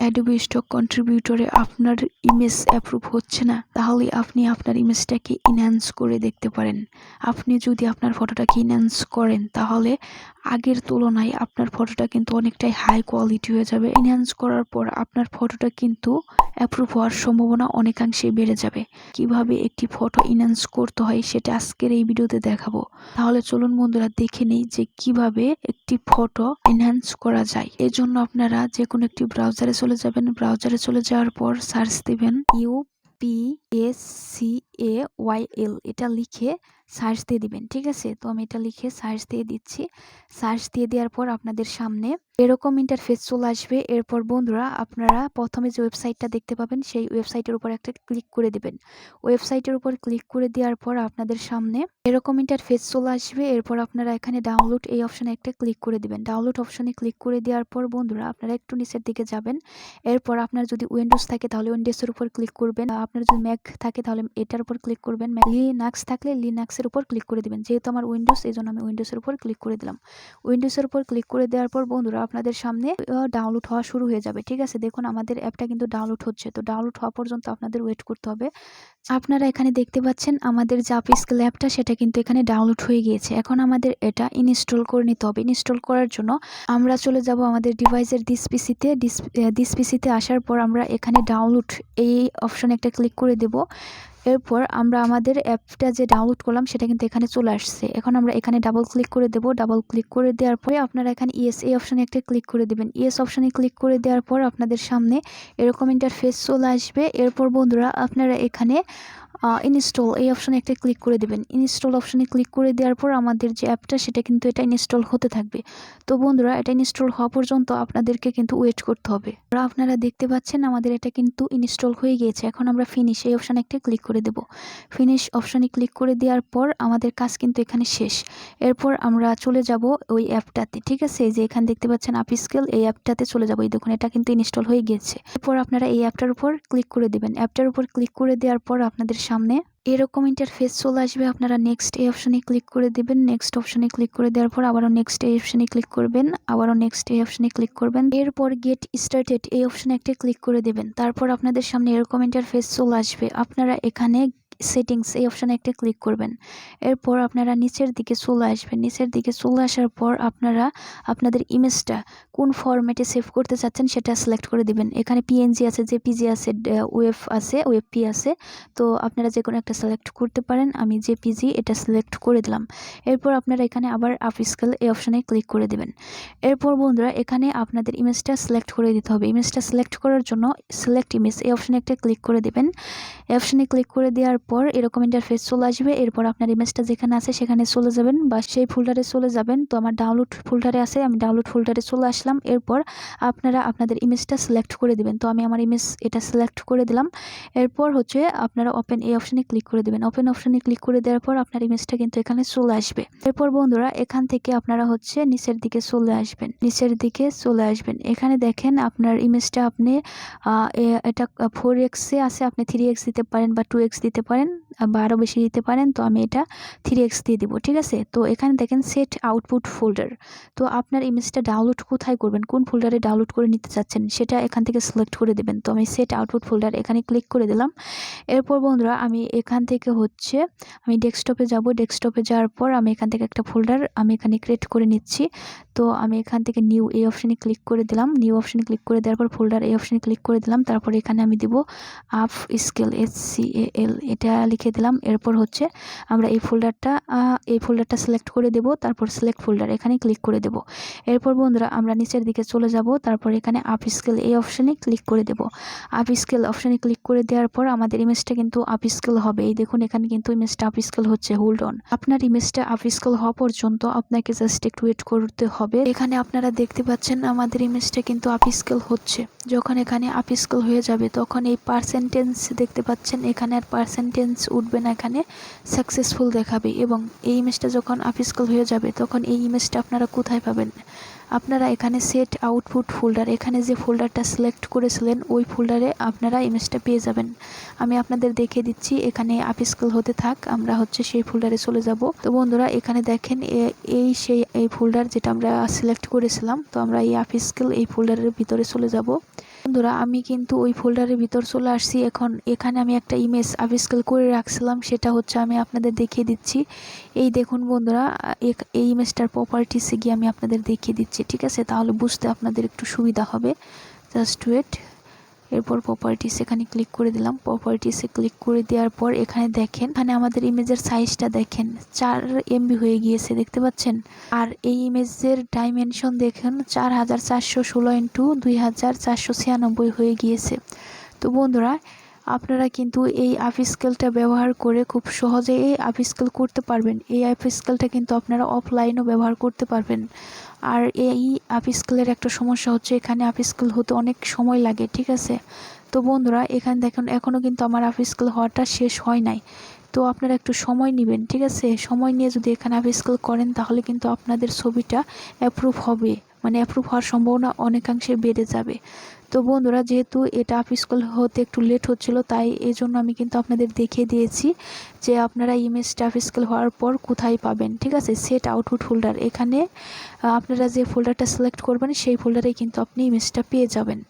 Adobe stock কন্ট্রিবিউটরে আপনার image approve হচ্ছে না, তাহলে আপনি আপনার ইমেজটাকে ইনহ্যান্স করে দেখতে পারেন। আপনি যদি আপনার ফটোটাকে ইনহ্যান্স করেন, তাহলে আগের তুলনায় আপনার ফটোটা কিন্তু অনেকটাই হাই কোয়ালিটি হয়ে যাবে। ইনহ্যান্স করার পর আপনার ফটোটা কিন্তু অ্যাপ্রুভ হওয়ার সম্ভাবনা অনেকাংশেই বেড়ে যাবে। কীভাবে একটি ফটো ইনহ্যান্স করতে হয় সেটা আজকের এই ভিডিওতে দেখাবো। তাহলে চলুন বন্ধুরা দেখে নিই যে কীভাবে একটি ফটো এনহ্যান্স করা যায়। এর জন্য আপনারা যে কোনো একটি ব্রাউজারে চলে যাবেন। ব্রাউজারে চলে যাওয়ার পর সার্চ দিবেন U P S C A Y L এটা লিখে সার্চ দিয়ে দিবেন, ঠিক আছে? তো আমি এটা লিখে সার্চ দিয়ে দিচ্ছি। সার্চ দিয়ে দেওয়ার পর আপনাদের সামনে এরকম ইন্টারফেস চলে আসবে। এরপর বন্ধুরা, আপনারা প্রথমে যে ওয়েবসাইটটা দেখতে পাবেন, সেই ওয়েবসাইটের উপর একটা ক্লিক করে দিবেন। ওয়েবসাইটের উপর ক্লিক করে দেওয়ার পর আপনাদের সামনে এরকম ইন্টারফেস চলে আসবে। এরপর আপনারা এখানে ডাউনলোড এই অপশানে একটা ক্লিক করে দিবেন। ডাউনলোড অপশানে ক্লিক করে দেওয়ার পর বন্ধুরা, আপনারা একটু নিচের দিকে যাবেন। এরপর আপনার যদি উইন্ডোজ থাকে, তাহলে উইন্ডোজের উপর ক্লিক করবেন। আপনার যদি ম্যাক থাকে, তাহলে এটার উপর ক্লিক করবেন। লিনাক্স থাকলে লিনাক্সের উপর ক্লিক করে দিবেন। যেহেতু আমার উইন্ডোজ এই জন্য আমি উইন্ডোজের উপর ক্লিক করে দিলাম। উইন্ডোজের উপর ক্লিক করে দেওয়ার পর বন্ধুরা আপনাদের সামনে ডাউনলোড হওয়া শুরু হয়ে যাবে। ঠিক আছে? দেখুন, আমাদের অ্যাপটা কিন্তু ডাউনলোড হচ্ছে। তো ডাউনলোড হওয়া পর্যন্ত আপনাদের ওয়েট করতে হবে। আপনারা এখানে দেখতে পাচ্ছেন, আমাদের যে আপিস্কেল অ্যাপটা সেটা কিন্তু এখানে ডাউনলোড হয়ে গিয়েছে। এখন আমাদের এটা ইনস্টল করে নিতে হবে। ইনস্টল করার জন্য আমরা চলে যাব আমাদের ডিভাইসের ডিস পিসিতে ডিস পিসিতে আসার পর আমরা এখানে ডাউনলোড এই অপশনে একটা ক্লিক করে দেব। এরপর আমরা আমাদের অ্যাপটা যে ডাউনলোড করলাম, সেটা কিন্তু এখানে চলে আসছে। এখন আমরা এখানে ডাবল ক্লিক করে দেব। ডাবল ক্লিক করে দেওয়ার পরে আপনারা এখানে ইএস এই অপশানে একটা ক্লিক করে দেবেন। ইএস অপশানে ক্লিক করে দেওয়ার পর আপনাদের সামনে এরকম ইন্টারফেস চলে আসবে। এরপর বন্ধুরা, আপনারা এখানে ইনস্টল এই অপশানে একটা ক্লিক করে দেবেন। ইনস্টল অপশানে ক্লিক করে দেওয়ার পর আমাদের যে অ্যাপটা সেটা কিন্তু এটা ইনস্টল হতে থাকবে। তো বন্ধুরা, এটা ইনস্টল হওয়া পর্যন্ত আপনাদেরকে কিন্তু ওয়েট করতে হবে। আপনারা দেখতে পাচ্ছেন, আমাদের এটা কিন্তু ইনস্টল হয়ে গিয়েছে। এখন আমরা ফিনিশ এই অপশানে একটা ক্লিক করে দেব। ফিনিশ অপশানে ক্লিক করে দেওয়ার পর আমাদের কাজ কিন্তু এখানে শেষ। এরপর আমরা চলে যাব ওই অ্যাপটাতে ঠিক আছে? যে এখানে দেখতে পাচ্ছেন আপিস্কেল এই অ্যাপটাতে চলে যাব। এই দেখুন, এটা কিন্তু ইনস্টল হয়ে গিয়েছে। এরপর আপনারা এই অ্যাপটার উপর ক্লিক করে দেবেন। অ্যাপটার উপর ক্লিক করে দেওয়ার পর আপনাদের সামনে। এরকম ইন্টারফেস চলে আসবে, আপনারা নেক্সট এ অপশানে ক্লিক করে দেবেন নেক্সট অপশানে ক্লিক করে দেওয়ার পর আবারও নেক্সট এ অপশানে ক্লিক করবেন, আবারও নেক্সট এ অপশানে ক্লিক করবেন। এরপর গেট স্টার্টেড এই অপশানে একটা ক্লিক করে দেবেন। তারপর আপনাদের সামনে এরকম ইন্টারফেস চলে আসবে। আপনারা এখানে সেটিংস এই অপশানে একটা ক্লিক করবেন। এরপর আপনারা নিচের দিকে চলে আসবেন। নিচের দিকে চলে আসার পর আপনারা আপনাদের ইমেজটা কোন ফরম্যাটে সেভ করতে চাচ্ছেন সেটা সিলেক্ট করে দিবেন। এখানে পিএনজি আছে জেপিজি আছে ওয়েব আছে ওয়েবপি আছে। তো আপনারা যে কোনো একটা সিলেক্ট করতে পারেন। আমি জেপিজি এটা সিলেক্ট করে দিলাম। এরপর আপনারা এখানে আবার আপিস্কেল এই অপশানে ক্লিক করে দেবেন। এরপর বন্ধুরা এখানে আপনাদের ইমেজটা সিলেক্ট করে দিতে হবে। ইমেজটা সিলেক্ট করার জন্য সিলেক্ট ইমেজ এই অপশানে একটা ক্লিক করে দেবেন। এই অপশানে ক্লিক করে দেওয়ার পর এরকম ইন্টারফেস চলে আসবে। এরপর আপনার ইমেজটা যেখানে আছে সেখানে চলে যাবেন বা সেই ফোল্ডারে চলে যাবেন। তো আমার ডাউনলোড ফোল্ডারে আছে, আমি ডাউনলোড ফোল্ডারে চলে আসলাম। এরপর আপনারা আপনাদের ইমেজটা সিলেক্ট করে দেবেন। তো আমি আমার ইমেজ এটা সিলেক্ট করে দিলাম। এরপর হচ্ছে আপনারা ওপেন এই অপশানে ক্লিক করে দেবেন। ওপেন অপশানে ক্লিক করে দেওয়ার পর আপনার ইমেজটা কিন্তু এখানে চলে আসবে। এরপর বন্ধুরা, এখান থেকে আপনারা হচ্ছে নিচের দিকে চলে আসবেন। নিচের দিকে চলে আসবেন। এখানে দেখেন আপনার ইমেজটা আপনি এটা ফোর এক্সে আছে। আপনি থ্রি এক্স দিতে পারেন বা টু এক্স দিতে পারেন। বা আরও বেশি দিতে পারেন, তো আমি এটা থ্রি এক্স দিয়ে দিব, ঠিক আছে? তো এখানে দেখেন সেট আউটপুট ফোল্ডার তো আপনার ইমেজটা ডাউনলোড কোথায় করবেন? কোন ফোল্ডারে ডাউনলোড করে নিতে চাচ্ছেন? সেটা এখান থেকে সিলেক্ট করে দেবেন। তো আমি সেট আউটপুট ফোল্ডার এখানে ক্লিক করে দিলাম। এরপর বন্ধুরা, আমি এখান থেকে হচ্ছে, আমি ডেস্কটপে যাব। ডেস্কটপে যাওয়ার পর আমি এখান থেকে একটা ফোল্ডার আমি এখানে ক্রিয়েট করে নিচ্ছি। তো আমি এখান থেকে নিউ এই অপশানে ক্লিক করে দিলাম। নিউ অপশানে ক্লিক করে দেওয়ার পর ফোল্ডার এই অপশানে ক্লিক করে দিলাম। তারপর এখানে আমি দিব upscale S C L এটা লিখে দিলাম। এরপর হচ্ছে আমরা এই ফোল্ডারটা এই ফোল্ডারটা সিলেক্ট করে দেব, তারপর সিলেক্ট ফোল্ডার এখানে ক্লিক করে দেব। এরপর বন্ধুরা আমরা নিচের দিকে চলে যাব, তারপর এখানে আপ স্কেল এই অপশানে ক্লিক করে দেব। আপ স্কেল অপশানে ক্লিক করে দেওয়ার পর আমাদের ইমেজটা কিন্তু আপ স্কেল হবে। এই দেখুন, এখানে কিন্তু ইমেজটা আপ স্কেল হচ্ছে। হোল্ড অন আপনার ইমেজটা আপ স্কেল হওয়া পর্যন্ত আপনাকে জাস্ট একটু ওয়েট করতে হবে। এখানে আপনারা দেখতে পাচ্ছেন আমাদের ইমেজটা কিন্তু আপ স্কেল হচ্ছে। যখন এখানে আপ হয়ে যাবে, তখন এই পার্সেন্টেন্স দেখতে পাচ্ছেন, এখানে আর পার্সেন্টেন্স উঠবে না, এখানে সাকসেসফুল দেখাবে। এবং এই ইমেজটা যখন আপিস্কল হয়ে যাবে, তখন এই ইমেজটা আপনারা কোথায় পাবেন? আপনারা এখানে সেট আউটপুট ফোল্ডার এখানে যে ফোল্ডারটা সিলেক্ট করেছিলেন, ওই ফোল্ডারে আপনারা ইমেজটা পেয়ে যাবেন। আমি আপনাদের দেখে দিচ্ছি, এখানে আপিস্কল হতে থাক, আমরা হচ্ছে সেই ফোল্ডারে চলে যাব। তো বন্ধুরা, এখানে দেখেন এই সেই, এই ফোল্ডার যেটা আমরা সিলেক্ট করেছিলাম, তো আমরা এই আপিস্কেল এই ফোল্ডারের ভিতরে চলে যাব। বন্ধুরা, আমি কিন্তু ওই ফোল্ডারের ভিতর চলে আসছি। এখন এখানে আমি একটা ইমেজ আবিষ্কার করে রাখছিলাম, সেটা হচ্ছে আমি আপনাদের দেখিয়ে দিচ্ছি। এই দেখুন বন্ধুরা এই ইমেজটার প্রপার্টিসে গিয়ে আমি আপনাদের দেখিয়ে দিচ্ছি, ঠিক আছে? তাহলে বুঝতে আপনাদের একটু সুবিধা হবে। জাস্ট ওয়েট এরপর প্রপার্টিস এখানে ক্লিক করে দিলাম। প্রপার্টিসে ক্লিক করে দেওয়ার পর এখানে দেখেন, এখানে আমাদের ইমেজের সাইজটা দেখেন। চার এমবি হয়ে গিয়েছে, দেখতে পাচ্ছেন? আর এই ইমেজের ডাইমেনশন দেখেন, চার হাজার চারশো ষোলো ইন্টু দুই হাজার চারশো ছিয়ানব্বই হয়ে গিয়েছে। তো বন্ধুরা আপনারা কিন্তু এই আপিস্কেলটা ব্যবহার করে খুব সহজে এই আপিস্কেল করতে পারবেন। এই আপিস্কেলটা কিন্তু আপনারা অফলাইনও ব্যবহার করতে পারবেন। আর এই আপিস্কেলের একটা সমস্যা হচ্ছে, এখানে আপিস্কেল হতে অনেক সময় লাগে, ঠিক আছে? তো বন্ধুরা, এখানে দেখুন এখনও কিন্তু আমার আপিস্কেল হওয়াটা শেষ হয় নাই। তো আপনারা একটু সময় নেবেন, ঠিক আছে? সময় নিয়ে যদি এখানে আপিস্কেল করেন, তাহলে কিন্তু আপনাদের ছবিটা অ্যাপ্রুভ হবে। মানে অ্যাপ্রুভ হওয়ার সম্ভাবনা অনেকাংশে বেড়ে যাবে। তো বন্ধুরা যেহেতু এটা আপিস্কেল হতে একটু লেট হচ্ছিল, তাই এই জন্য আমি কিন্তু আপনাদের দেখিয়ে দিয়েছি যে আপনারা ইমেজটা আপিস্কেল হওয়ার পর কোথায় পাবেন, ঠিক আছে? সেট আউটপুট ফোল্ডার এখানে আপনারা যে ফোল্ডারটা সিলেক্ট করবেন, সেই ফোল্ডারে কিন্তু আপনি ইমেজটা পেয়ে যাবেন।